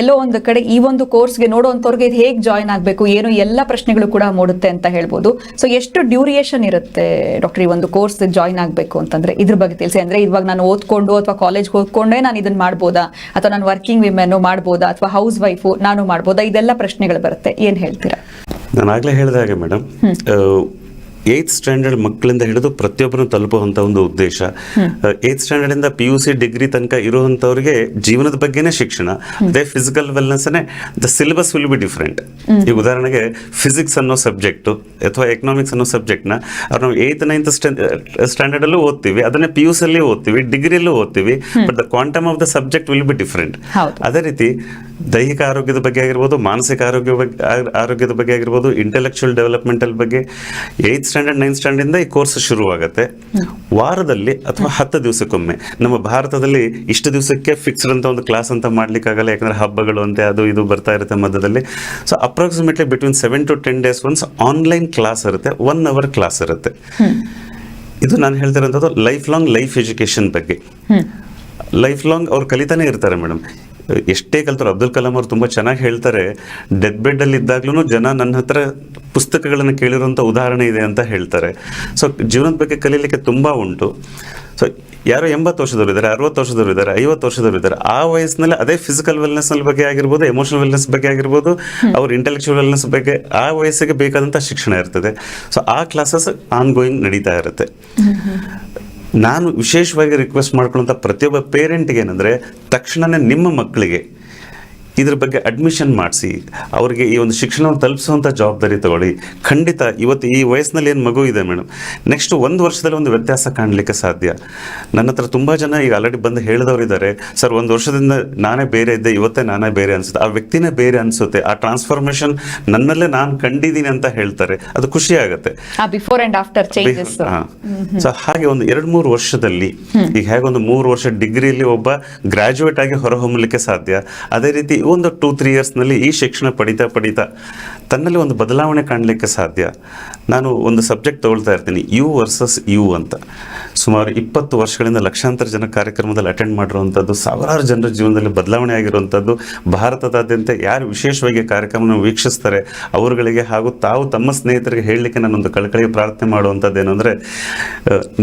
ಎಲ್ಲೋ ಒಂದು ಕಡೆ ಈ ಒಂದು ಕೋರ್ಸ್ಗೆ ನೋಡುವಂಥವ್ರಿಗೆ ಇದು ಹೇಗೆ ಜಾಯ್ನ್ ಆಗಬೇಕು ಏನು ಎಲ್ಲ ಪ್ರಶ್ನೆಗಳು ಕೂಡ ಮೂಡುತ್ತೆ ಅಂತ ಹೇಳ್ಬೋದು. ಸೊ ಎಷ್ಟು ಡ್ಯೂರಿಯೇಷನ್ ಇರುತ್ತೆ ಡಾಕ್ಟರ್ ಈ ಒಂದು ಕೋರ್ಸ್ ಜಾಯ್ನ್ ಆಗಬೇಕು ಅಂತಂದ್ರೆ? ಇದ್ರ ಬಗ್ಗೆ ತಿಳಿಸಿ. ಅಂದ್ರೆ ಇವಾಗ ನಾನು ಓದ್ಕೊಂಡು ಅಥವಾ ಕಾಲೇಜ್ಗೆ ಓದ್ಕೊಂಡೇ ನಾನು ಇದನ್ನ ಮಾಡ್ಬೋದಾ? ಅಥವಾ ನಾನು ವರ್ಕಿಂಗ್ ವಿಮೆನ್ ಮಾಡ್ಬೋದಾ? ಅಥವಾ ಹೌಸ್ ವೈಫು ನಾನು ಮಾಡ್ಬೋದಾ? ಇದೆಲ್ಲ ಪ್ರಶ್ನೆಗಳು ಬರುತ್ತೆ. ಏನ್ ಹೇಳ್ತೀರಾ? ನಾನು ಆಗಲೇ ಹೇಳಿದ ಹಾಗೆ ಮೇಡಮ್ ಏಯ್ತ್ ಸ್ಟ್ಯಾಂಡರ್ಡ್ ಮಕ್ಕಳಿಂದ ಹಿಡಿದು ಪ್ರತಿಯೊಬ್ಬರನ್ನು ತಲುಪುವಂತ ಒಂದು ಉದ್ದೇಶ. ಏಯ್ತ್ ಸ್ಟ್ಯಾಂಡರ್ಡ್ ಇಂದ ಪಿ ಯು ಸಿ ಡಿಗ್ರಿ ತನಕ ಇರುವಂತವ್ರಿಗೆ ಜೀವನದ ಬಗ್ಗೆನೇ ಶಿಕ್ಷಣ. ಅದೇ physical wellness the syllabus will be different ಈಗ ಉದಾಹರಣೆಗೆ ಫಿಸಿಕ್ಸ್ ಅನ್ನೋ ಸಬ್ಜೆಕ್ಟು ಅಥವಾ ಎಕನಾಮಿಕ್ಸ್ ಅನ್ನೋ ಸಬ್ಜೆಕ್ಟ್ನ ಅವ್ರು ನಾವು ಏಯ್ತ್ ನೈನ್ತ್ ಸ್ಟ್ಯಾಂಡರ್ಡ್ ಅಲ್ಲೂ ಓದ್ತೀವಿ. ಅದನ್ನೇ ಪಿ ಯು ಸಿ ಅಲ್ಲಿ ಓದ್ತೀವಿ ಡಿಗ್ರಿಯಲ್ಲೂ ಓದ್ತೀವಿ. But the quantum of the subject will be different ಅದೇ ರೀತಿ ದೈಹಿಕ ಆರೋಗ್ಯದ ಬಗ್ಗೆ ಆಗಿರ್ಬೋದು ಮಾನಸಿಕ ಆರೋಗ್ಯ ಬಗ್ಗೆ ಆರೋಗ್ಯದ ಬಗ್ಗೆ ಆಗಿರ್ಬೋದು ಇಂಟೆಲೆಕ್ಚುಯಲ್ ಡೆವಲಪ್ಮೆಂಟಲ್ ಬಗ್ಗೆ ಏಯ್ತ್ ಸ್ಟ್ಯಾಂಡರ್ಡ್ ನೈನ್ತ್ ಸ್ಟ್ಯಾಂಡರ್ಡಿಂದ ಈ ಕೋರ್ಸ್ ಶುರುವಾಗುತ್ತೆ. ವಾರದಲ್ಲಿ ಅಥವಾ ಹತ್ತು ದಿವಸಕ್ಕೊಮ್ಮೆ. ನಮ್ಮ ಭಾರತದಲ್ಲಿ ಇಷ್ಟು ದಿವಸಕ್ಕೆ ಫಿಕ್ಸ್ಡ್ ಅಂತ ಒಂದು ಕ್ಲಾಸ್ ಅಂತ ಮಾಡಲಿಕ್ಕಾಗಲ್ಲ ಯಾಕಂದ್ರೆ ಹಬ್ಬಗಳು ಅಂತೆ ಅದು ಇದು ಬರ್ತಾ ಇರುತ್ತೆ ಮಧ್ಯದಲ್ಲಿ. So approximately between seven to ten days once online class ಇರುತ್ತೆ ಒನ್ ಅವರ್ ಕ್ಲಾಸ್ ಇರುತ್ತೆ. ಇದು ನಾನು ಹೇಳ್ತಿರೋಂಥದ್ದು ಲೈಫ್ ಲಾಂಗ್ ಲೈಫ್ ಎಜುಕೇಶನ್ ಬಗ್ಗೆ. ಲೈಫ್ ಲಾಂಗ್ ಅವ್ರು ಕಲಿತಾನೆ ಇರ್ತಾರೆ ಮೇಡಮ್. ಎಷ್ಟೇ ಕಲ್ತರು ಅಬ್ದುಲ್ ಕಲಾಂ ಅವರು ತುಂಬ ಚೆನ್ನಾಗಿ ಹೇಳ್ತಾರೆ ಡೆತ್ ಬೆಡ್ ಅಲ್ಲಿ ಇದ್ದಾಗ್ಲೂ ಜನ ನನ್ನ ಹತ್ರ ಪುಸ್ತಕಗಳನ್ನು ಕೇಳಿರುವಂಥ ಉದಾಹರಣೆ ಇದೆ ಅಂತ ಹೇಳ್ತಾರೆ. ಸೊ ಜೀವನದ ಬಗ್ಗೆ ಕಲೀಲಿಕ್ಕೆ ತುಂಬ ಉಂಟು. ಸೊ ಯಾರು ಎಂಬತ್ತು ವರ್ಷದವರು ಇದ್ದಾರೆ ಅರವತ್ತು ವರ್ಷದವರು ಇದ್ದಾರೆ ಐವತ್ತು ವರ್ಷದವರು ಇದ್ದಾರೆ ಆ ವಯಸ್ಸಿನಲ್ಲಿ ಅದೇ ಫಿಸಿಕಲ್ ವೆಲ್ನೆಸ್ ಬಗ್ಗೆ ಆಗಿರ್ಬೋದು ಎಮೋಷನಲ್ ವೆಲ್ನೆಸ್ ಬಗ್ಗೆ ಆಗಿರ್ಬೋದು ಅವ್ರ ಇಂಟೆಲೆಕ್ಚುಯಲ್ ವೆಲ್ನೆಸ್ ಬಗ್ಗೆ ಆ ವಯಸ್ಸಿಗೆ ಬೇಕಾದಂಥ ಶಿಕ್ಷಣ ಇರ್ತದೆ. ಸೊ ಆ ಕ್ಲಾಸಸ್ ಆನ್ ಗೋಯಿಂಗ್ ನಡೀತಾ ಇರುತ್ತೆ. ನಾನು ವಿಶೇಷವಾಗಿ ರಿಕ್ವೆಸ್ಟ್ ಮಾಡ್ಕೊಳ್ಳೋಂಥ ಪ್ರತಿಯೊಬ್ಬ ಪೇರೆಂಟ್ಗೆ ಏನಂದರೆ ತಕ್ಷಣನೇ ನಿಮ್ಮ ಮಕ್ಕಳಿಗೆ ಇದ್ರ ಬಗ್ಗೆ ಅಡ್ಮಿಷನ್ ಮಾಡಿಸಿ ಅವರಿಗೆ ಈ ಒಂದು ಶಿಕ್ಷಣವನ್ನು ತಲುಪಿಸುವಂಥ ಜವಾಬ್ದಾರಿ ತಗೊಳ್ಳಿ. ಖಂಡಿತ ಇವತ್ತು ಈ ವಯಸ್ಸಿನಲ್ಲಿ ಏನು ಮಗು ಇದೆ ಮೇಡಮ್ ನೆಕ್ಸ್ಟ್ ಒಂದು ವರ್ಷದಲ್ಲಿ ಒಂದು ವ್ಯತ್ಯಾಸ ಕಾಣಲಿಕ್ಕೆ ಸಾಧ್ಯ. ನನ್ನ ಹತ್ರ ತುಂಬ ಜನ ಈಗ ಆಲ್ರೆಡಿ ಬಂದು ಹೇಳಿದವರು ಇದ್ದಾರೆ ಸರ್ ಒಂದು ವರ್ಷದಿಂದ ನಾನೇ ಬೇರೆ ಇದ್ದೆ ಇವತ್ತೇ ನಾನೇ ಬೇರೆ ಅನಿಸುತ್ತೆ. ಆ ವ್ಯಕ್ತಿನೇ ಬೇರೆ ಅನಿಸುತ್ತೆ. ಆ ಟ್ರಾನ್ಸ್ಫಾರ್ಮೇಷನ್ ನನ್ನಲ್ಲೇ ನಾನು ಕಂಡಿದ್ದೀನಿ ಅಂತ ಹೇಳ್ತಾರೆ. ಅದು ಖುಷಿ ಆಗುತ್ತೆ. Before and after changes so ಹಾಗೆ ಒಂದು ಎರಡು ಮೂರು ವರ್ಷದಲ್ಲಿ ಈಗ ಹೇಗೆ ಒಂದು ಮೂರು ವರ್ಷ ಡಿಗ್ರಿಯಲ್ಲಿ ಒಬ್ಬ ಗ್ರಾಜುಯೇಟ್ ಆಗಿ ಹೊರಹೊಮ್ಮಲಿಕ್ಕೆ ಸಾಧ್ಯ ಅದೇ ರೀತಿ ಒಂದು ಟೂ ತ್ರೀ ಇಯರ್ಸ್ನಲ್ಲಿ ಈ ಶಿಕ್ಷಣ ಪಡಿತಾ ಪಡಿತಾ ತನ್ನಲ್ಲಿ ಒಂದು ಬದಲಾವಣೆ ಕಾಣಲಿಕ್ಕೆ ಸಾಧ್ಯ. ನಾನು ಒಂದು ಸಬ್ಜೆಕ್ಟ್ ತಗೊಳ್ತಾ ಇರ್ತೀನಿ, ಯು ವರ್ಸಸ್ ಯು ಅಂತ. ಸುಮಾರು ಇಪ್ಪತ್ತು ವರ್ಷಗಳಿಂದ ಲಕ್ಷಾಂತರ ಜನ ಕಾರ್ಯಕ್ರಮದಲ್ಲಿ ಅಟೆಂಡ್ ಮಾಡಿರುವಂಥದ್ದು, ಸಾವಿರಾರು ಜನರ ಜೀವನದಲ್ಲಿ ಬದಲಾವಣೆ ಆಗಿರುವಂಥದ್ದು, ಭಾರತದಾದ್ಯಂತ ಯಾರು ವಿಶೇಷವಾಗಿ ಕಾರ್ಯಕ್ರಮವನ್ನು ವೀಕ್ಷಿಸ್ತಾರೆ, ಅವರುಗಳಿಗೆ ಹಾಗೂ ತಾವು ತಮ್ಮ ಸ್ನೇಹಿತರಿಗೆ ಹೇಳಲಿಕ್ಕೆ ನಾನೊಂದು ಕಳಕಳಿಗೆ ಪ್ರಾರ್ಥನೆ ಮಾಡುವಂಥದ್ದು ಏನಂದರೆ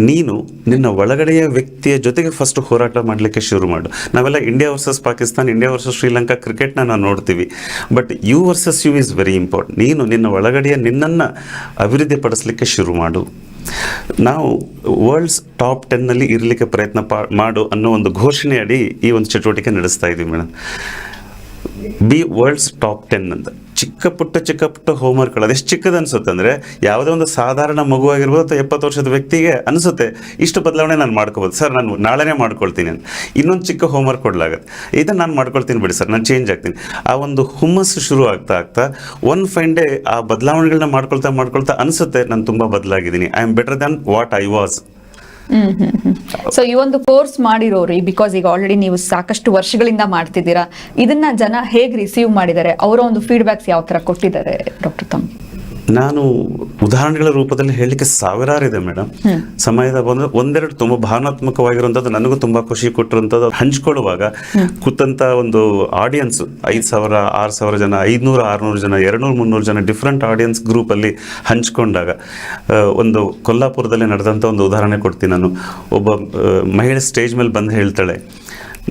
ನೀನು ನಿನ್ನ ಒಳಗಡೆಯ ವ್ಯಕ್ತಿಯ ಜೊತೆಗೆ ಫಸ್ಟ್ ಹೋರಾಟ ಮಾಡಲಿಕ್ಕೆ ಶುರು ಮಾಡು. ನಾವೆಲ್ಲ India versus Pakistan India versus Sri Lanka ಕ್ರಿಕೆಟ್ನ ನಾವು ನೋಡ್ತೀವಿ. But you versus you is very important ನೀನು ನಿನ್ನ ಒಳಗಡೆಯ ನಿನ್ನನ್ನು ಅಭಿವೃದ್ಧಿ ಪಡಿಸಲಿಕ್ಕೆ ಶುರು ಮಾಡು. ನಾವು ವರ್ಲ್ಡ್ಸ್ ಟಾಪ್ ಟೆನ್ನಲ್ಲಿ ಇರಲಿಕ್ಕೆ ಪ್ರಯತ್ನ ಮಾಡು ಅನ್ನೋ ಒಂದು ಘೋಷಣೆ ಅಡಿ ಈ ಒಂದು ಚಟುವಟಿಕೆ ನಡೆಸ್ತಾ ಇದ್ದೀವಿ madam be world's top ten ಅಂತ. ಚಿಕ್ಕ ಪುಟ್ಟ ಚಿಕ್ಕ ಪುಟ್ಟ ಹೋಮ್ವರ್ಕ್ಗಳು ಅದೆಷ್ಟು ಚಿಕ್ಕದು ಅನ್ಸುತ್ತೆ ಅಂದರೆ ಯಾವುದೇ ಒಂದು ಸಾಧಾರಣ ಮಗು ಆಗಿರ್ಬೋದು ಅಥವಾ ಎಪ್ಪತ್ತು ವರ್ಷದ ವ್ಯಕ್ತಿಗೆ ಅನಿಸುತ್ತೆ, ಇಷ್ಟು ಬದಲಾವಣೆ ನಾನು ಮಾಡ್ಕೋಬೋದು. ಸರ್, ನಾನು ನಾಳೆನೇ ಮಾಡ್ಕೊಳ್ತೀನಿ ಅಂತ. ಇನ್ನೊಂದು ಚಿಕ್ಕ ಹೋಮ್ವರ್ಕ್ ಕೊಡಲಾಗುತ್ತೆ. ಇದನ್ನು ನಾನು ಮಾಡ್ಕೊಳ್ತೀನಿ ಬಿಡಿ ಸರ್, ನಾನು ಚೇಂಜ್ ಆಗ್ತೀನಿ. ಆ ಒಂದು ಹುಮ್ಮಸ್ಸು ಶುರು ಆಗ್ತಾ ಆಗ್ತಾ ಒನ್ ಫೈನ್ ಡೇ ಆ ಬದಲಾವಣೆಗಳನ್ನ ಮಾಡ್ಕೊಳ್ತಾ ಮಾಡ್ಕೊಳ್ತಾ ಅನಿಸುತ್ತೆ, ನಾನು ತುಂಬ ಬದಲಾಗಿದ್ದೀನಿ. I am better than what I was so ಈ ಒಂದು ಕೋರ್ಸ್ ಮಾಡಿರೋರಿ ಬಿಕಾಸ್ ಈಗ ಆಲ್ರೆಡಿ ನೀವು ಸಾಕಷ್ಟು ವರ್ಷಗಳಿಂದ ಮಾಡ್ತಿದ್ದೀರಾ, ಇದನ್ನ ಜನ ಹೇಗೆ ರಿಸೀವ್ ಮಾಡಿದ್ದಾರೆ, ಅವರ ಒಂದು ಫೀಡ್ಬ್ಯಾಕ್ಸ್ ಯಾವ ತರ ಕೊಟ್ಟಿದ್ದಾರೆ ಡಾಕ್ಟರ್ ತಮ್ಗೆ ನಾನು ಉದಾಹರಣೆಗಳ ರೂಪದಲ್ಲಿ ಹೇಳಲಿಕ್ಕೆ ಸಾವಿರಾರು ಇದೆ ಮೇಡಮ್ ಸಮಯದ ಬಂದು ಒಂದೆರಡು ತುಂಬಾ ಭಾವನಾತ್ಮಕವಾಗಿರುವಂಥದ್ದು ನನಗೂ ತುಂಬಾ ಖುಷಿ ಕೊಟ್ಟಿರುವಂಥದ್ದು ಹಂಚ್ಕೊಳ್ಳುವಾಗ ಕೂತಂತ ಒಂದು ಆಡಿಯನ್ಸ್ ಐದು ಸಾವಿರ ಆರು ಸಾವಿರ ಜನ ಐದುನೂರು ಆರುನೂರು ಜನ ಎರಡ್ನೂರು ಮುನ್ನೂರು ಜನ ಡಿಫ್ರೆಂಟ್ ಆಡಿಯನ್ಸ್ ಗ್ರೂಪಲ್ಲಿ ಹಂಚ್ಕೊಂಡಾಗ ಆ, ಒಂದು ಕೊಲ್ಲಾಪುರದಲ್ಲಿ ನಡೆದಂಥ ಒಂದು ಉದಾಹರಣೆ ಕೊಡ್ತೀನಿ ನಾನು. ಒಬ್ಬ ಮಹಿಳೆ ಸ್ಟೇಜ್ ಮೇಲೆ ಬಂದು ಹೇಳ್ತಾಳೆ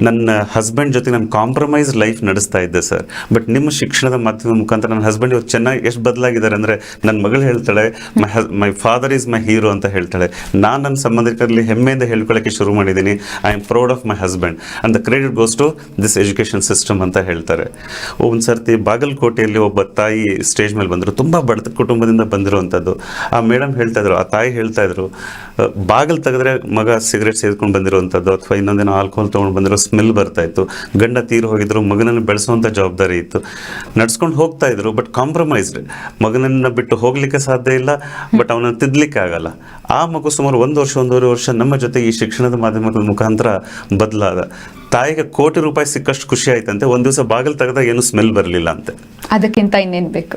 ನನ್ನ ಹಸ್ಬೆಂಡ್ ಜೊತೆ ನಾನು ಕಾಂಪ್ರಮೈಸ್ ಲೈಫ್ ನಡೆಸ್ತಾ ಇದ್ದೆ ಸರ್ ಬಟ್ ನಿಮ್ಮ ಶಿಕ್ಷಣದ ಮಾಧ್ಯಮದ ಮುಖಾಂತರ ನನ್ನ ಹಸ್ಬೆಂಡ್ ಇವತ್ತು ಚೆನ್ನಾಗಿ ಎಷ್ಟು ಬದಲಾಗಿದ್ದಾರೆ ಅಂದರೆ ನನ್ನ ಮಗಳು ಹೇಳ್ತಾಳೆ my hus my father is my hero ಅಂತ ಹೇಳ್ತಾಳೆ. ನಾನು ನನ್ನ ಸಂಬಂಧಿಕರಲ್ಲಿ ಹೆಮ್ಮೆಯಿಂದ ಹೇಳ್ಕೊಳ್ಳೋಕ್ಕೆ ಶುರು ಮಾಡಿದ್ದೀನಿ. I am proud of my husband and the credit goes to this education system ಅಂತ ಹೇಳ್ತಾರೆ. ಒಂದು ಸರ್ತಿ ಬಾಗಲಕೋಟೆಯಲ್ಲಿ ಒಬ್ಬ ತಾಯಿ ಸ್ಟೇಜ್ ಮೇಲೆ ಬಂದರು. ತುಂಬ ಬಡ ಕುಟುಂಬದಿಂದ ಬಂದಿರುವಂಥದ್ದು. ಆ ಮೇಡಮ್ ಹೇಳ್ತಾ ಇದ್ರು ಆ ತಾಯಿ ಹೇಳ್ತಾ ಇದ್ರು ಅಹ್, ಬಾಗಿಲು ತೆಗೆದ್ರೆ ಮಗ ಸಿಗರೇಟ್ ಸೇದ್ಕೊಂಡು ಬಂದಿರುವಂಥದ್ದು ಅಥವಾ ಇನ್ನೊಂದೇನೋ ಆಲ್ಕೋಹಾಲ್ ತೊಗೊಂಡು ಬಂದಿರೋ ಸ್ಮೆಲ್ ಬರ್ತಾ ಇತ್ತು. ಗಂಡ ತೀರು ಹೋಗಿದ್ರು, ಮಗನನ್ನು ಬೆಳೆಸುವಂಥ ಜವಾಬ್ದಾರಿ ಇತ್ತು. ನಡ್ಸ್ಕೊಂಡು ಹೋಗ್ತಾ ಇದ್ರು ಬಟ್ ಕಾಂಪ್ರಮೈಸ್ಡ್ ಮಗನನ್ನು ಬಿಟ್ಟು ಹೋಗ್ಲಿಕ್ಕೆ ಸಾಧ್ಯ ಇಲ್ಲ ಬಟ್ ಅವನನ್ನು ತಿದ್ದಲಿಕ್ಕೆ ಆಗಲ್ಲ. ಆ ಮಗು ಸುಮಾರು ಒಂದು ವರ್ಷ, ಒಂದೂವರೆ ವರ್ಷ ನಮ್ಮ ಜೊತೆ ಈ ಶಿಕ್ಷಣದ ಮಾಧ್ಯಮಗಳ ಮುಖಾಂತರ ಬದಲಾದ. ತಾಯಿಗೆ ಕೋಟಿ ರೂಪಾಯಿ ಸಿಕ್ಕಷ್ಟು ಖುಷಿ ಆಯ್ತಂತೆ ಒಂದ್ ದಿವಸ ಬಾಗಿಲು ತೆಗೆದಾಗ ಏನು ಸ್ಮೆಲ್ ಬರಲಿಲ್ಲ ಅಂತೆ. ಅದಕ್ಕಿಂತ ಇನ್ನೇನ್ ಬೇಕು?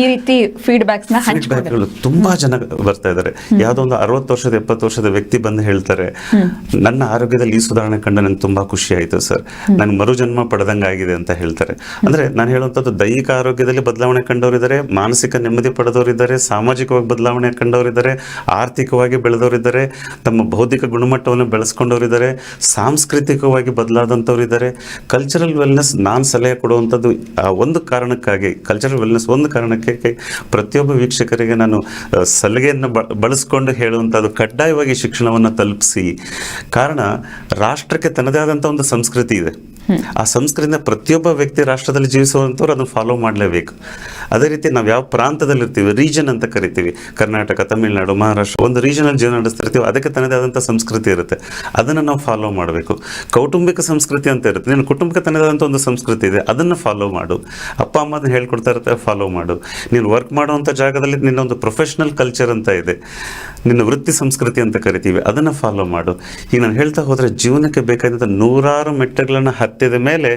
ಈ ರೀತಿ ಫೀಡ್ಬ್ಯಾಕ್ಸ್ನ ತುಂಬಾ ಜನ ಬರ್ತಾ ಇದ್ದಾರೆ ಯಾವ್ದೋ ಒಂದು ಅರವತ್ತು ವರ್ಷದ ಎಪ್ಪತ್ತು ವರ್ಷದ ವ್ಯಕ್ತಿ ಬಂದು ಹೇಳ್ತಾರೆ ನನ್ನ ಆರೋಗ್ಯದಲ್ಲಿ ಈ ಸುಧಾರಣೆ ಕಂಡು ನನಗೆ ತುಂಬಾ ಖುಷಿ ಆಯ್ತು ಸರ್. ನನ್ ಮರುಜನ್ಮ ಪಡೆದಂಗಾಗಿದೆ ಅಂತ ಹೇಳ್ತಾರೆ. ಅಂದ್ರೆ ನಾನು ಹೇಳುವಂತದ್ದು ದೈಹಿಕ ಆರೋಗ್ಯದಲ್ಲಿ ಬದಲಾವಣೆ ಕಂಡವರಿದ್ದಾರೆ ಮಾನಸಿಕ ನೆಮ್ಮದಿ ಪಡೆದವರಿದ್ದಾರೆ ಸಾಮಾಜಿಕವಾಗಿ ಬದಲಾವಣೆ ಕಂಡವರಿದ್ದಾರೆ ಆರ್ಥಿಕವಾಗಿ ಬೆಳೆದವರಿದ್ದಾರೆ ತಮ್ಮ ಬೌದ್ಧಿಕ ಗುಣಮಟ್ಟವನ್ನು ಬೆಳೆಸ್ಕೊಂಡವರಿದ್ದಾರೆ ಸಾಂಸ್ಕೃತಿಕವಾಗಿ ಬದಲಾದಂಥವರಿದ್ದಾರೆ ಕಲ್ಚರಲ್ ವೆಲ್ನೆಸ್ ನಾನು ಸಲಹೆ ಕೊಡುವಂಥದ್ದು, ಆ, ಒಂದು ಕಾರಣಕ್ಕಾಗಿ ಕಲ್ಚರಲ್ ವೆಲ್ನೆಸ್ ಒಂದು ಕಾರಣಕ್ಕೆ ಪ್ರತಿಯೊಬ್ಬ ವೀಕ್ಷಕರಿಗೆ ನಾನು ಸಲಹೆಯನ್ನು ಬಳಸ್ಕೊಂಡು ಹೇಳುವಂಥದ್ದು ಕಡ್ಡಾಯವಾಗಿ ಶಿಕ್ಷಣವನ್ನು ತಲುಪಿಸಿ. ಕಾರಣ, ರಾಷ್ಟ್ರಕ್ಕೆ ತನ್ನದೇ ಆದಂಥ ಒಂದು ಸಂಸ್ಕೃತಿ ಇದೆ. ಆ ಸಂಸ್ಕೃತಿನ ಪ್ರತಿಯೊಬ್ಬ ವ್ಯಕ್ತಿ ರಾಷ್ಟ್ರದಲ್ಲಿ ಜೀವಿಸುವಂಥವ್ರು ಅದನ್ನು ಫಾಲೋ ಮಾಡಲೇಬೇಕು. ಅದೇ ರೀತಿ ನಾವು ಯಾವ ಪ್ರಾಂತದಲ್ಲಿ ಇರ್ತೀವಿ ರೀಜನ್ ಅಂತ ಕರಿತೀವಿ. ಕರ್ನಾಟಕ, ತಮಿಳುನಾಡು, ಮಹಾರಾಷ್ಟ್ರ, ಒಂದು ರೀಜನಲ್ಲಿ ಜೀವನ ನಡೆಸ್ತಿರ್ತೀವಿ, ಅದಕ್ಕೆ ತನ್ನದೇ ಆದಂಥ ಸಂಸ್ಕೃತಿ ಇರುತ್ತೆ. ಅದನ್ನು ನಾವು ಫಾಲೋ ಮಾಡಬೇಕು. ಕೌಟುಂಬಿಕ ಸಂಸ್ಕೃತಿ ಅಂತ ಇರುತ್ತೆ. ನಿನ್ನ ಕುಟುಂಬಕ್ಕೆ ತನ್ನದಾದಂಥ ಒಂದು ಸಂಸ್ಕೃತಿ ಇದೆ, ಅದನ್ನು ಫಾಲೋ ಮಾಡು. ಅಪ್ಪ, ಅಮ್ಮ ಹೇಳ್ಕೊಡ್ತಾ ಇರುತ್ತೆ ಫಾಲೋ ಮಾಡು. ನೀನು ವರ್ಕ್ ಮಾಡುವಂಥ ಜಾಗದಲ್ಲಿ ನಿನ್ನ ಒಂದು ಪ್ರೊಫೆಷನಲ್ ಕಲ್ಚರ್ ಅಂತ ಇದೆ. ನಿನ್ನ ವೃತ್ತಿ ಸಂಸ್ಕೃತಿ ಅಂತ ಕರಿತೀವಿ, ಅದನ್ನು ಫಾಲೋ ಮಾಡು. ಈಗ ನಾನು ಹೇಳ್ತಾ ಹೋದರೆ ಜೀವನಕ್ಕೆ ಬೇಕಾದಂಥ ನೂರಾರು ಮೆಟ್ಟಗಳನ್ನು ಹತ್ತಿದ ಮೇಲೆ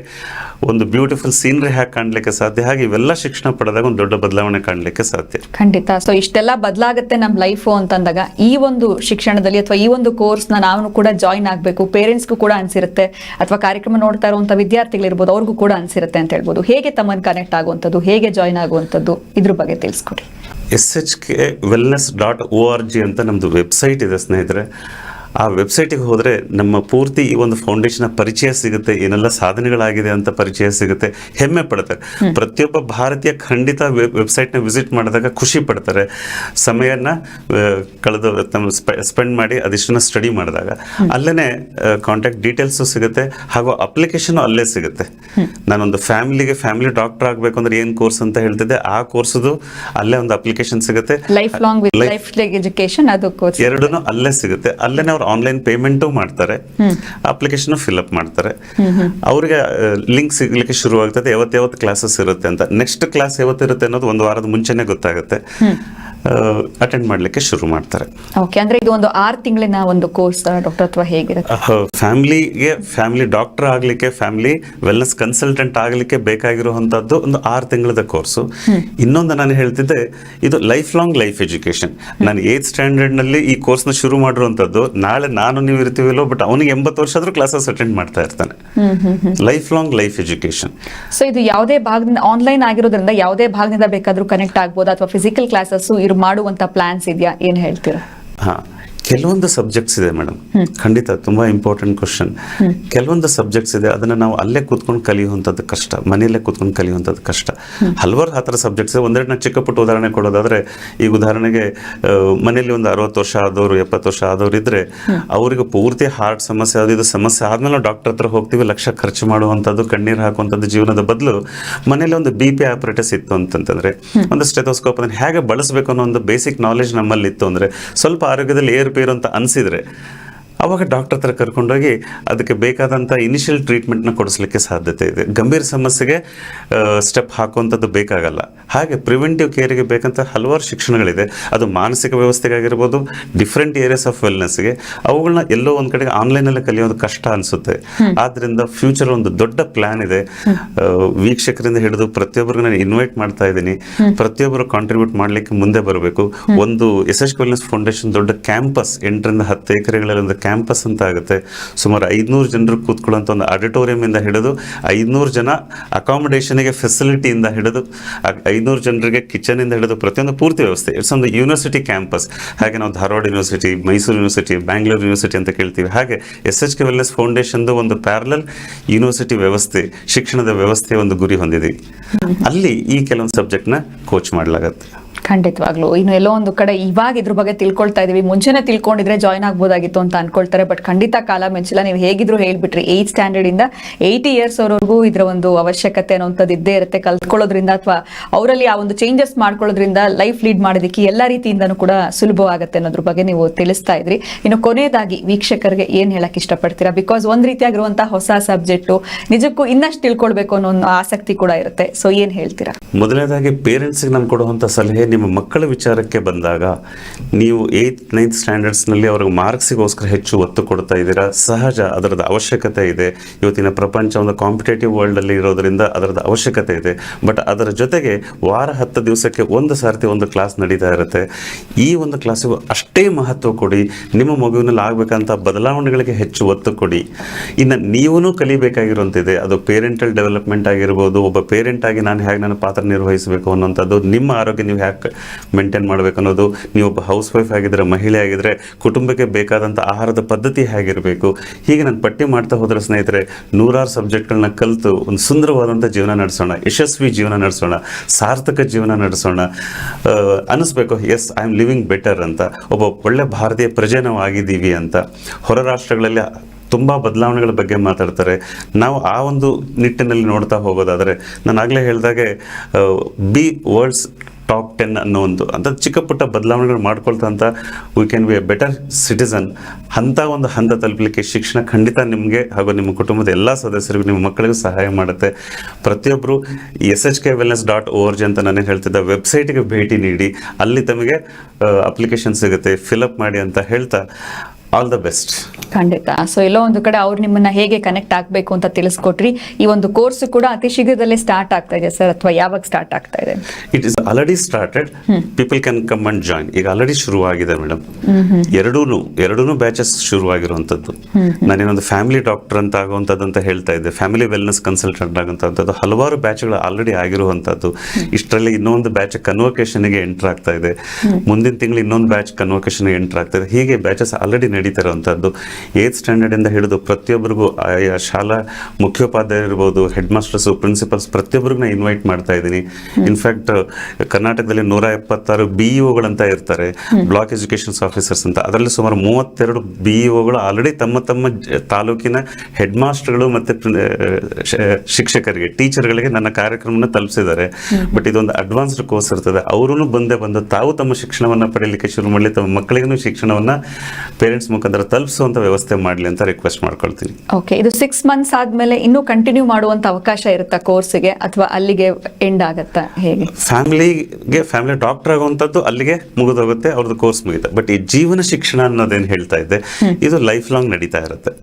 ಒಂದು ಬ್ಯೂಟಿಫುಲ್ ಸೀನರಿ ಹ್ಯಾಕ್ ಕಾಣಲಿಕ್ಕೆ ಸಾಧ್ಯ. ಹಾಗೆ ಇವೆಲ್ಲ ಶಿಕ್ಷಣ ಪಡೆದಾಗ ಒಂದು ದೊಡ್ಡ ಬದಲಾವಣೆ ಕಾಣಲಿಕ್ಕೆ ಸಾಧ್ಯ. ಖಂಡಿತ. ಸೊ ಇಷ್ಟೆಲ್ಲ ಬದಲಾಗುತ್ತೆ ನಮ್ಮ ಲೈಫು ಅಂತಂದಾಗ ಈ ಒಂದು ಶಿಕ್ಷಣದಲ್ಲಿ ಅಥವಾ ಈ ಒಂದು ಕೋರ್ಸ್ನ ನಾವು ಕೂಡ ಜಾಯಿನ್ ಆಗಬೇಕು. ಪೇರೆಂಟ್ಸ್ಗೂ ಕೂಡ ಅನಿಸಿರುತ್ತೆ. ಅಥವಾ ಕಾರ್ಯಕ್ರಮ ನೋಡ್ತಾ ಇರುವಂಥ ವಿದ್ಯಾರ್ಥಿಗಳಿರ್ಬೋದು ಅವ್ರಿಗೂ ಕೂಡ ಅನಿಸಿರುತ್ತೆ ಅಂತ ಹೇಳ್ಬೋದು. ಹೇಗೆ ತಮ್ಮನ್ನು ಕನೆಕ್ಟ್ ಆಗುವಂಥದ್ದು ಹೇಗೆ ಜಾಯಿನ್ ಆಗುವಂಥದ್ದು ಇದ್ರ ಬಗ್ಗೆ ತಿಳಿಸ್ಕೊಡಿ. S H K wellness dot O R G ಅಂತ ನಮ್ಮದು ವೆಬ್ಸೈಟ್ ಇದೆ ಸ್ನೇಹಿತರೆ. ಆ ವೆಬ್ಸೈಟಿಗೆ ಹೋದರೆ ನಮ್ಮ ಪೂರ್ತಿ ಈ ಒಂದು ಫೌಂಡೇಶನ್ ಪರಿಚಯ ಸಿಗುತ್ತೆ ಏನೆಲ್ಲ ಸಾಧನೆಗಳಾಗಿದೆ ಅಂತ ಪರಿಚಯ ಸಿಗುತ್ತೆ ಹೆಮ್ಮೆ ಪಡ್ತಾರೆ. ಪ್ರತಿಯೊಬ್ಬ ಭಾರತೀಯ ಖಂಡಿತ ವೆಬ್ಸೈಟ್ನ ವಿಸಿಟ್ ಮಾಡಿದಾಗ ಖುಷಿ ಪಡ್ತಾರೆ. ಸಮಯನ ಕಳೆದು ತಮ್ಮ ಸ್ಪೆಂಡ್ ಮಾಡಿ ಅದಿಷ್ಟನ್ನ ಸ್ಟಡಿ ಮಾಡಿದಾಗ. ಅಲ್ಲೇ ಕಾಂಟ್ಯಾಕ್ಟ್ ಡೀಟೇಲ್ಸು ಸಿಗುತ್ತೆ ಹಾಗೂ ಅಪ್ಲಿಕೇಶನ್ ಅಲ್ಲೇ ಸಿಗುತ್ತೆ. ನಾನೊಂದು ಫ್ಯಾಮಿಲಿಗೆ ಫ್ಯಾಮಿಲಿ ಡಾಕ್ಟರ್ ಆಗಬೇಕು ಅಂದ್ರೆ ಏನು ಕೋರ್ಸ್ ಅಂತ ಹೇಳ್ತಿದ್ದೆ ಆ ಕೋರ್ಸ್ದು ಅಲ್ಲೇ ಒಂದು ಅಪ್ಲಿಕೇಶನ್ ಸಿಗುತ್ತೆ. ಲೈಫ್ ಲಾಂಗ್ ಲೈಫ್ ಎಜುಕೇಶನ್ ಅದು ಎರಡೂ ಅಲ್ಲೇ ಸಿಗುತ್ತೆ. ಅಲ್ಲೇ ಅವ್ರು ಆನ್ಲೈನ್ ಪೇಮೆಂಟು ಮಾಡ್ತಾರೆ. ಅಪ್ಲಿಕೇಶನ್ ಫಿಲ್ ಅಪ್ ಮಾಡ್ತಾರೆ. ಅವ್ರಿಗೆ ಲಿಂಕ್ ಸಿಗ್ಲಿಕ್ಕೆ ಶುರು ಆಗ್ತದೆ ಯಾವತ್ತು ಯಾವತ್ತು ಕ್ಲಾಸಸ್ ಇರುತ್ತೆ ಅಂತ. ನೆಕ್ಸ್ಟ್ ಕ್ಲಾಸ್ ಯಾವತ್ತಿರುತ್ತೆ ಅನ್ನೋದು ಒಂದು ವಾರದ ಮುಂಚೆನೆ ಗೊತ್ತಾಗುತ್ತೆ. ಅಟೆಂಡ್ ಮಾಡಲಿಕ್ಕೆ ಶುರು ಮಾಡ್ತಾರೆ. ಓಕೆ ಅಂದ್ರೆ ಇದು ಒಂದು ಆರು ತಿಂಗಳಿನ ಒಂದು ಕೋರ್ಸ್ ಡಾಕ್ಟರ್ ಅಥವಾ ಹೇಗಿರುತ್ತೆ? ಫ್ಯಾಮಿಲಿಗೆ ಫ್ಯಾಮಿಲಿ ಡಾಕ್ಟರ್ ಆಗಲಿಕ್ಕೆ ಫ್ಯಾಮಿಲಿ ವೆಲ್ನೆಸ್ ಕನ್ಸಲ್ಟೆಂಟ್ ಆಗಲಿಕ್ಕೆ ಬೇಕಾಗಿರುವಂಥದ್ದು ಒಂದು ಆರು ತಿಂಗಳದ ಕೋರ್ಸು ಇನ್ನೊಂದು ನಾನು ಹೇಳ್ತಿದ್ದೆ ಇದು ಲೈಫ್ ಲಾಂಗ್ ಲೈಫ್ ಎಜುಕೇಶನ್ ನಾನು ಏತ್ ಸ್ಟ್ಯಾಂಡರ್ಡ್ನಲ್ಲಿ ಈ ಕೋರ್ಸ್ನ ಶುರು ಮಾಡಿರುವಂತದ್ದು ನಾಳೆ ನಾನು ನೀವು ಇರ್ತೀವಿಲ್ಲೋ ಬಟ್ ಅವನಿಗೆ ಎಂಬತ್ತು ವರ್ಷ ಆದ್ರೂ ಕ್ಲಾಸಸ್ ಅಟೆಂಡ್ ಮಾಡ್ತಾ ಇರ್ತಾನೆ. Life long life education so ಇದು ಯಾವುದೇ ಭಾಗದಿಂದ ಆನ್ಲೈನ್ ಆಗಿರೋದ್ರಿಂದ ಯಾವುದೇ ಭಾಗದಿಂದ ಬೇಕಾದರೂ ಕನೆಕ್ಟ್ ಆಗ್ಬೋದು ಅಥವಾ ಫಿಸಿಕಲ್ ಕ್ಲಾಸಸ್ ಮಾಡುವಂತ ಪ್ಲಾನ್ಸ್ ಇದೆಯಾ? ಏನ್ ಹೇಳ್ತೀರಾ? ಹಾ. ಕೆಲವೊಂದು ಸಬ್ಜೆಕ್ಟ್ಸ್ ಇದೆ ಮೇಡಮ್ ಖಂಡಿತ ತುಂಬಾ ಇಂಪಾರ್ಟೆಂಟ್ ಕ್ವಶನ್ ಕೆಲವೊಂದು ಸಬ್ಜೆಕ್ಟ್ಸ್ ಇದೆ ಅದನ್ನ ನಾವು ಅಲ್ಲೇ ಕೂತ್ಕೊಂಡು ಕಲಿಯುವಂಥದ್ದು ಕಷ್ಟ ಮನೆಯಲ್ಲೇ ಕೂತ್ಕೊಂಡು ಕಲಿಯುವಂಥದ್ದು ಕಷ್ಟ. ಹಲವಾರು ಆ ಥರ ಸಬ್ಜೆಕ್ಟ್ಸ್ ಒಂದೆರಡು ನಾನು ಚಿಕ್ಕ ಪುಟ್ಟ ಉದಾಹರಣೆ ಕೊಡೋದಾದ್ರೆ ಈಗ ಉದಾಹರಣೆಗೆ ಮನೆಯಲ್ಲಿ ಒಂದು ಅರವತ್ತು ವರ್ಷ ಆದವರು ಎಪ್ಪತ್ತು ವರ್ಷ ಆದವರು ಇದ್ರೆ ಅವರಿಗೆ ಪೂರ್ತಿ ಹಾರ್ಟ್ ಸಮಸ್ಯೆ ಅದು ಇದು ಸಮಸ್ಯೆ ಆದ್ಮೇಲೆ ನಾವು ಡಾಕ್ಟರ್ ಹತ್ರ ಹೋಗ್ತೀವಿ ಲಕ್ಷ ಖರ್ಚು ಮಾಡುವಂಥದ್ದು ಕಣ್ಣೀರು ಹಾಕುವಂಥದ್ದು ಜೀವನದ ಬದಲು ಮನೇಲಿ ಒಂದು ಬಿ ಪಿ ಆಪರೇಟಸ್ ಇತ್ತು ಅಂತಂದ್ರೆ ಒಂದು ಸ್ಟೆಥೋಸ್ಕೋಪ್ ಅದನ್ನು ಹೇಗೆ ಬಳಸಬೇಕು ಅನ್ನೋ ಒಂದು ಬೇಸಿಕ್ ನಾಲೆಜ್ ನಮ್ಮಲ್ಲಿ ಇತ್ತು ಅಂದ್ರೆ ಸ್ವಲ್ಪ ಆರೋಗ್ಯದಲ್ಲಿ ಏರುಪೇರು ಅಂತ ಅನಿಸಿದ್ರೆ ಅವಾಗ ಡಾಕ್ಟರ್ ಹತ್ರ ಕರ್ಕೊಂಡೋಗಿ ಅದಕ್ಕೆ ಬೇಕಾದಂಥ ಇನಿಷಿಯಲ್ ಟ್ರೀಟ್ಮೆಂಟ್ನ ಕೊಡಿಸ್ಲಿಕ್ಕೆ ಸಾಧ್ಯತೆ ಇದೆ. ಗಂಭೀರ ಸಮಸ್ಯೆಗೆ ಸ್ಟೆಪ್ ಹಾಕುವಂಥದ್ದು ಬೇಕಾಗಲ್ಲ. ಹಾಗೆ ಪ್ರಿವೆಂಟಿವ್ ಕೇರಿಗೆ ಬೇಕಂತ ಹಲವಾರು ಶಿಕ್ಷಣಗಳಿದೆ. ಅದು ಮಾನಸಿಕ ವ್ಯವಸ್ಥೆಗಾಗಿರ್ಬೋದು ಡಿಫ್ರೆಂಟ್ ಏರಿಯಾಸ್ ಆಫ್ ವೆಲ್ನೆಸ್ಗೆ ಅವುಗಳನ್ನ ಎಲ್ಲೋ ಒಂದು ಕಡೆಗೆ ಆನ್ಲೈನಲ್ಲಿ ಕಲಿಯೋದು ಕಷ್ಟ ಅನಿಸುತ್ತೆ. ಆದ್ದರಿಂದ ಫ್ಯೂಚರ್ ಒಂದು ದೊಡ್ಡ ಪ್ಲ್ಯಾನ್ ಇದೆ. ವೀಕ್ಷಕರಿಂದ ಹಿಡಿದು ಪ್ರತಿಯೊಬ್ಬರಿಗೂ ನಾನು ಇನ್ವೈಟ್ ಮಾಡ್ತಾ ಇದ್ದೀನಿ. ಪ್ರತಿಯೊಬ್ಬರು ಕಾಂಟ್ರಿಬ್ಯೂಟ್ ಮಾಡಲಿಕ್ಕೆ ಮುಂದೆ ಬರಬೇಕು. ಒಂದು ಎಸ್ ಎಸ್ ವೆಲ್ನೆಸ್ ಫೌಂಡೇಶನ್ ದೊಡ್ಡ ಕ್ಯಾಂಪಸ್ ಎಂಟರಿಂದ ಹತ್ತು ಎಕರೆಗಳಲ್ಲಿ ಒಂದು ಕ್ಯಾಂಪಸ್ ಅಂತ ಆಗುತ್ತೆ. ಸುಮಾರು ಐದುನೂರು ಜನರು ಕೂತ್ಕೊಳ್ಳೋಂಥ ಒಂದು ಆಡಿಟೋರಿಯಂ ಇಂದ ಹಿಡಿದು ಐದುನೂರು ಜನ ಅಕಾಮಿಡೇಷನ್ಗೆ ಫೆಸಿಲಿಟಿಯಿಂದ ಹಿಡಿದು ಐದುನೂರು ಜನರಿಗೆ ಕಿಚನ್ ಇಂದ ಹಿಡಿದು ಪ್ರತಿಯೊಂದು ಪೂರ್ತಿ ವ್ಯವಸ್ಥೆ. ಇಟ್ಸ್ ಒಂದು ಯೂನಿವರ್ಸಿಟಿ ಕ್ಯಾಂಪಸ್ ಹಾಗೆ ನಾವು Dharwad university Mysuru university Bangalore university ಅಂತ ಕೇಳ್ತೀವಿ. ಹಾಗೆ ಎಸ್ ಎಚ್ ಕೆ ವೆಲ್ನೆಸ್ ಫೌಂಡೇಶನ್ದು ಒಂದು ಪ್ಯಾರಲಲ್ ಯೂನಿವರ್ಸಿಟಿ ವ್ಯವಸ್ಥೆ, ಶಿಕ್ಷಣದ ವ್ಯವಸ್ಥೆ ಒಂದು ಗುರಿ ಹೊಂದಿದೆ. ಅಲ್ಲಿ ಈ ಕೆಲವೊಂದು ಸಬ್ಜೆಕ್ಟ್ನ ಕೋಚ್ ಮಾಡಲಾಗತ್ತೆ. ಖಂಡಿತವಾಗ್ಲು. ಇನ್ನು ಎಲ್ಲೋ ಒಂದು ಕಡೆ ಇವಾಗ ಇದ್ರ ಬಗ್ಗೆ ತಿಳ್ಕೊಳ್ತಾ ಇದೀವಿ. ಮುಂಚೆನೆ ತಿಳ್ಕೊಂಡಿದ್ರೆ ಜಾಯ್ನ್ ಆಗ್ಬೋದಾಗಿತ್ತು ಅಂತ ಅನ್ಕೊಳ್ತಾರೆ ಬಟ್ ಖಂಡಿತ ಕಾಲ ಮೆಂಚಿಲ್ಲ ನೀವು ಹೇಗಿದ್ರು ಹೇಳ್ಬಿಟ್ರಿ. ಏಯ್ಟ್ ಸ್ಟ್ಯಾಂಡರ್ಡ್ ಇಂದ ಏಯ್ಟಿ ಇಯರ್ಸ್ ಅವರವರೆಗೂ ಇದ್ರ ಒಂದು ಅವಶ್ಯಕತೆ ಅನ್ನೋಂಥದ್ದು ಇದ್ದೇ ಇರುತ್ತೆ. ಕಲ್ತ್ಕೊಳ್ಳೋದ್ರಿಂದ ಅಥವಾ ಅವರಲ್ಲಿ ಆ ಒಂದು ಚೇಂಜಸ್ ಮಾಡ್ಕೊಳ್ಳೋದ್ರಿಂದ ಲೈಫ್ ಲೀಡ್ ಮಾಡೋದಕ್ಕೆ ಎಲ್ಲ ರೀತಿಯಿಂದನೂ ಕೂಡ ಸುಲಭವಾಗುತ್ತೆ ಅನ್ನೋದ್ರ ಬಗ್ಗೆ ನೀವು ತಿಳಿಸ್ತಾ ಇದ್ರಿ. ಇನ್ನು ಕೊನೆಯದಾಗಿ ವೀಕ್ಷಕರಿಗೆ ಏನ್ ಹೇಳಕ್ ಇಷ್ಟಪಡ್ತೀರಾ? ಬಿಕಾಸ್ ಒಂದ್ ರೀತಿಯಾಗಿರುವಂತಹ ಹೊಸ ಸಬ್ಜೆಕ್ಟ್ ನಿಜಕ್ಕೂ ಇನ್ನಷ್ಟು ತಿಳ್ಕೊಳ್ಬೇಕು ಅನ್ನೋ ಒಂದು ಆಸಕ್ತಿ ಕೂಡ ಇರುತ್ತೆ. ಸೊ ಏನ್ ಹೇಳ್ತೀರಾ? ಮೊದಲನೇದಾಗಿ ಪೇರೆಂಟ್ಸ್ ನಾನು ಕೊಡುವಂತ ಸಲಹೆ ನಿಮ್ಮ ಮಕ್ಕಳ ವಿಚಾರಕ್ಕೆ ಬಂದಾಗ ನೀವು ಏಯ್ತ್ ನೈನ್ತ್ ಸ್ಟ್ಯಾಂಡರ್ಡ್ಸ್ನಲ್ಲಿ ಅವ್ರಿಗೆ ಮಾರ್ಕ್ಸಿಗೋಸ್ಕರ ಹೆಚ್ಚು ಒತ್ತು ಕೊಡ್ತಾ ಇದ್ದೀರಾ? ಸಹಜ ಅದರದ ಅವಶ್ಯಕತೆ ಇದೆ. ಇವತ್ತಿನ ಪ್ರಪಂಚ ಒಂದು ಕಾಂಪಿಟೇಟಿವ್ ವರ್ಲ್ಡಲ್ಲಿ ಇರೋದರಿಂದ ಅದರದ ಅವಶ್ಯಕತೆ ಇದೆ. ಬಟ್ ಅದರ ಜೊತೆಗೆ ವಾರ ಹತ್ತು ದಿವಸಕ್ಕೆ ಒಂದು ಸಾರ್ತಿ ಒಂದು ಕ್ಲಾಸ್ ನಡೀತಾ ಇರುತ್ತೆ. ಈ ಒಂದು ಕ್ಲಾಸಿಗೂ ಅಷ್ಟೇ ಮಹತ್ವ ಕೊಡಿ. ನಿಮ್ಮ ಮಗುವಿನಲ್ಲಿ ಆಗಬೇಕಂತ ಬದಲಾವಣೆಗಳಿಗೆ ಹೆಚ್ಚು ಒತ್ತು ಕೊಡಿ. ಇನ್ನು ನೀವೂ ಕಲಿಬೇಕಾಗಿರುವಂತಿದೆ. ಅದು ಪೇರೆಂಟಲ್ ಡೆವಲಪ್ಮೆಂಟ್ ಆಗಿರ್ಬೋದು, ಒಬ್ಬ ಪೇರೆಂಟ್ ಆಗಿ ನಾನು ಹೇಗೆ ನನ್ನ ಪಾತ್ರ ನಿರ್ವಹಿಸಬೇಕು ಅನ್ನೋಂಥದ್ದು ನಿಮ್ಮ ಆರೋಗ್ಯ ನೀವು ಹ್ಯಾಕೆ ಮೇಂಟೈನ್ ಮಾಡಬೇಕು ಅನ್ನೋದು ನೀವು ಒಬ್ಬ ಹೌಸ್ ವೈಫ್ ಆಗಿದ್ರೆ, ಮಹಿಳೆ ಆಗಿದ್ರೆ, ಕುಟುಂಬಕ್ಕೆ ಬೇಕಾದಂಥ ಆಹಾರದ ಪದ್ಧತಿ ಹೇಗಿರಬೇಕು? ಹೀಗೆ ನಾನು ಪಟ್ಟಿ ಮಾಡ್ತಾ ಹೋದ್ರೆ ಸ್ನೇಹಿತರೆ, ನೂರಾರು ಸಬ್ಜೆಕ್ಟ್ಗಳನ್ನ ಕಲಿತು ಒಂದು ಸುಂದರವಾದಂಥ ಜೀವನ ನಡೆಸೋಣ, ಯಶಸ್ವಿ ಜೀವನ ನಡೆಸೋಣ, ಸಾರ್ಥಕ ಜೀವನ ನಡೆಸೋಣ. ಅನ್ನಿಸ್ಬೇಕು yes I am living better ಅಂತ. ಒಬ್ಬ ಒಳ್ಳೆ ಭಾರತೀಯ ಪ್ರಜೆ ನಾವು ಆಗಿದ್ದೀವಿ ಅಂತ. ಹೊರ ರಾಷ್ಟ್ರಗಳಲ್ಲಿ ತುಂಬ ಬದಲಾವಣೆಗಳ ಬಗ್ಗೆ ಮಾತಾಡ್ತಾರೆ. ನಾವು ಆ ಒಂದು ನಿಟ್ಟಿನಲ್ಲಿ ನೋಡ್ತಾ ಹೋಗೋದಾದರೆ, ನಾನು ಆಗಲೇ ಹೇಳಿದಾಗೆ ಬಿ ವರ್ಲ್ಡ್ಸ್ ಟಾಪ್ ಟೆನ್ ಅನ್ನೋ ಒಂದು ಅಂತ ಚಿಕ್ಕ ಪುಟ್ಟ ಬದಲಾವಣೆಗಳು ಮಾಡ್ಕೊಳ್ತಾ ಅಂತ we can be a better citizen ಅಂತ ಒಂದು ಹಂತ ತಲುಪಲಿಕ್ಕೆ ಶಿಕ್ಷಣ ಖಂಡಿತ ನಿಮಗೆ ಹಾಗೂ ನಿಮ್ಮ ಕುಟುಂಬದ ಎಲ್ಲ ಸದಸ್ಯರಿಗೂ, ನಿಮ್ಮ ಮಕ್ಕಳಿಗೂ ಸಹಾಯ ಮಾಡುತ್ತೆ. ಪ್ರತಿಯೊಬ್ಬರು S H K wellness dot O G ಅಂತ ನಾನು ಹೇಳ್ತಿದ್ದ ವೆಬ್ಸೈಟ್ಗೆ ಭೇಟಿ ನೀಡಿ, ಅಲ್ಲಿ ತಮಗೆ ಅಪ್ಲಿಕೇಶನ್ ಸಿಗುತ್ತೆ. ಫಿಲಪ್ ಮಾಡಿ ಅಂತ ಹೇಳ್ತಾ ಆಲ್ ದ ಬೆಸ್ಟ್ ಖಂಡಿತ. ಸೊ ಎಲ್ಲೋ ಒಂದು ಕಡೆ ಅವ್ರು ನಿಮ್ಮನ್ನ ಹೇಗೆ ಕನೆಕ್ಟ್ ಆಗ್ಬೇಕು ಅಂತ ತಿಳಿಸ್ಕೊಟ್ರಿ. ಈ ಒಂದು ಕೋರ್ಸ್ ಕೂಡ ಅತಿ ಶೀಘ್ರದಲ್ಲೇ ಸ್ಟಾರ್ಟ್ ಆಗ್ತಾ ಇದೆ ಸರ್ ಅಥವಾ ಯಾವಾಗ ಸ್ಟಾರ್ಟ್ ಆಗ್ತಾ ಇದೆ? It is already started people can come and join ಈಗ ಆಲ್ರೆಡಿ ಶುರು ಆಗಿದೆ ಮೇಡಮ್ ಎರಡೂ ಎರಡೂ ಬ್ಯಾಚಸ್ ಶುರು ಆಗಿರುವಂತದ್ದು ನಾನೇನೊಂದು ಫ್ಯಾಮಿಲಿ ಡಾಕ್ಟರ್ ಅಂತ ಆಗುವಂತದ್ದು ಅಂತ ಹೇಳ್ತಾ ಇದ್ದೆ. ಫ್ಯಾಮಿಲಿ ವೆಲ್ನೆಸ್ ಕನ್ಸಲ್ಟೆಂಟ್ ಆಗುವಂಥದ್ದು ಹಲವಾರು ಬ್ಯಾಚ್ಗಳು ಆಲ್ರೆಡಿ ಆಗಿರುವಂತದ್ದು ಇಷ್ಟರಲ್ಲಿ ಇನ್ನೊಂದು ಬ್ಯಾಚ್ ಕನ್ವೊಕೇಶನ್ಗೆ ಎಂಟರ್ ಆಗ್ತಾ ಇದೆ. ಮುಂದಿನ ತಿಂಗಳು ಇನ್ನೊಂದು ಬ್ಯಾಚ್ ಕನ್ವೊಕೇಶನ್ಗೆ ಎಂಟರ್ ಆಗ್ತಾ ಇದೆ. ಹೀಗೆ ಬ್ಯಾಚಸ್ ಆಲ್ರೆಡಿ ನಡೀತಾ ಇರುವಂಥದ್ದು ಏತ್ ಸ್ಟ್ಯಾಂಡರ್ಡ್ ಇಂದ ಹಿಡಿದು ಪ್ರತಿಯೊಬ್ಬರಿಗೂ ಆಯಾ ಶಾಲಾ ಮುಖ್ಯೋಪಾಧ್ಯಾಯ ಇರ್ಬೋದು ಹೆಡ್ ಮಾಸ್ಟರ್ಸು ಪ್ರಿನ್ಸಿಪಲ್ಸ್ ಪ್ರತಿಯೊಬ್ಬರಿಗೂ ನಾನು ಇನ್ವೈಟ್ ಮಾಡ್ತಾ ಇದ್ದೀನಿ. ಇನ್ಫ್ಯಾಕ್ಟ್ ಕರ್ನಾಟಕದಲ್ಲಿ ನೂರ ಎಪ್ಪತ್ತಾರು ಬಿ ಇಒಗಳಂತ ಇರ್ತಾರೆ ಬ್ಲಾಕ್ ಎಜುಕೇಷನ್ಸ್ ಆಫೀಸರ್ಸ್ ಅಂತ. ಅದರಲ್ಲಿ ಸುಮಾರು ಮೂವತ್ತೆರಡು ಬಿ ಇಒಗಳು ಆಲ್ರೆಡಿ ತಮ್ಮ ತಮ್ಮ ತಾಲೂಕಿನ ಹೆಡ್ ಮಾಸ್ಟರ್ಗಳು ಮತ್ತು ಶಿಕ್ಷಕರಿಗೆ ಟೀಚರ್ಗಳಿಗೆ ನನ್ನ ಕಾರ್ಯಕ್ರಮನ ತಲುಪಿಸಿದ್ದಾರೆ. ಬಟ್ ಇದೊಂದು ಅಡ್ವಾನ್ಸ್ಡ್ ಕೋರ್ಸ್ ಇರ್ತದೆ. ಅವರು ಬಂದೇ ಬಂದು ತಾವು ತಮ್ಮ ಶಿಕ್ಷಣವನ್ನು ಪಡೆಯಲಿಕ್ಕೆ ಶುರು ಮಾಡಲಿ ತಮ್ಮ ಮಕ್ಕಳಿಗೂ ಶಿಕ್ಷಣವನ್ನು ಪೇರೆಂಟ್ಸ್ ಮುಖಾಂತರ ತಲುಪಿಸುವಂಥ ವ್ಯವಸ್ಥೆ ಮಾಡಲಿ ಅಂತ ರಿಕ್ವೆಸ್ಟ್ ಮಾಡ್ಕೊಳ್ತೀನಿ. ಓಕೆ ಇದು ಸಿಕ್ಸ್ ಮಂತ್ಸ್ ಆದ್ಮೇಲೆ ಇನ್ನೂ ಕಂಟಿನ್ಯೂ ಮಾಡುವಂತ ಅವಕಾಶ ಇರುತ್ತಾ ಕೋರ್ಸ್ಗೆ ಅಥವಾ ಅಲ್ಲಿಗೆ ಎಂಡ್ ಆಗುತ್ತಾ ಹೇಗೆ? ಫ್ಯಾಮಿಲಿಗೆ ಫ್ಯಾಮಿಲಿ ಡಾಕ್ಟರ್ ಆಗುವಂಥದ್ದು ಅಲ್ಲಿಗೆ ಮುಗಿದೋಗುತ್ತೆ ಅವ್ರದ್ದು ಕೋರ್ಸ್ ಮುಗಿತ ಬಟ್ ಈ ಜೀವನ ಶಿಕ್ಷಣ ಅನ್ನೋದೇನು ಹೇಳ್ತಾ ಇದೆ ಇದು ಲೈಫ್ ಲಾಂಗ್ ನಡೀತಾ ಇರುತ್ತೆ.